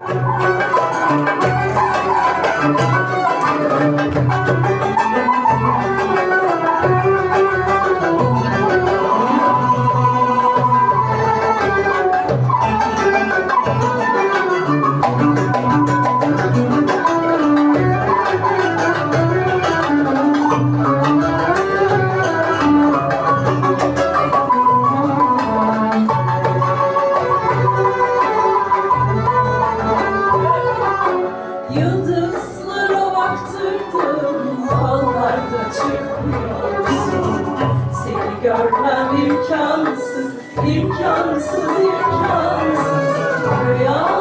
you görmem imkansız, imkansız, imkansız. Rüya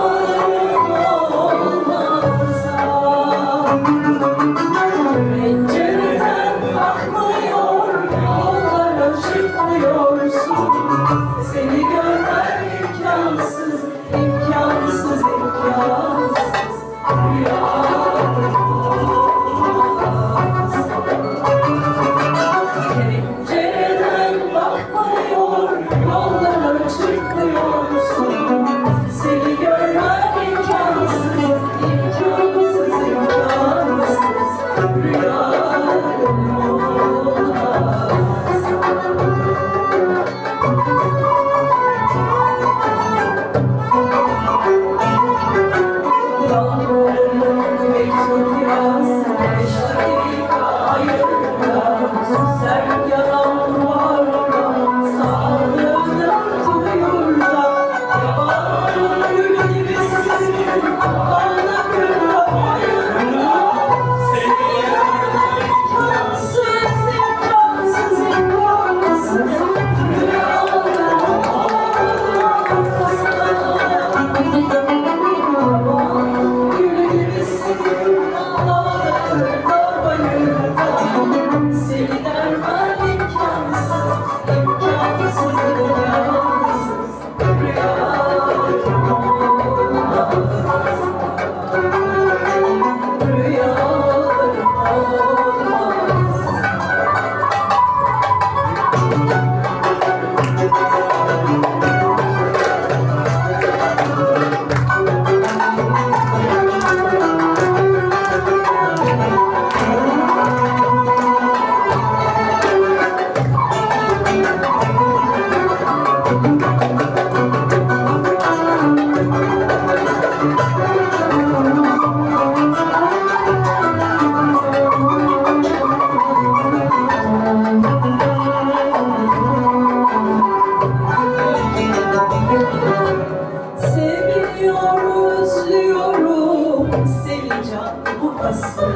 Sevincan bu aslı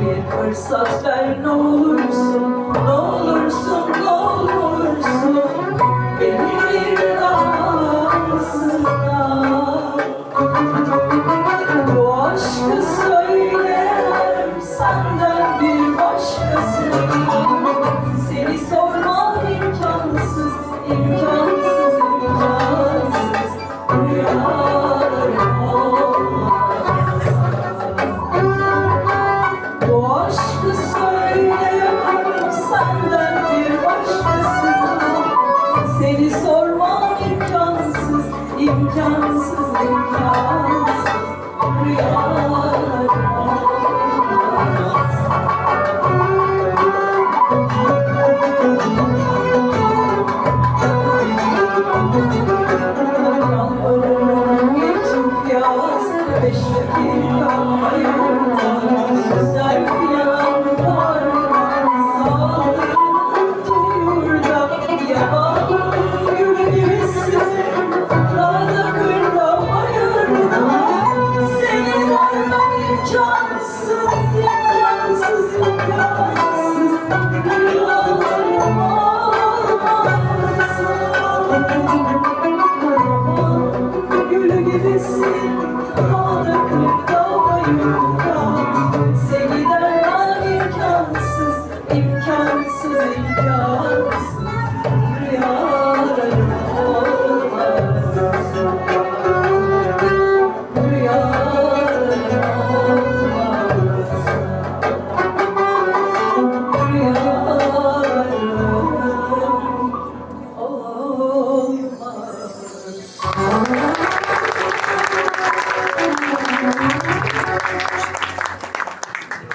Bir fırsat ver ne olursun Ne olursun ne olursun. Beni bir daha ağzına Bu aşkı söylemem Senden bir başkasına. Thank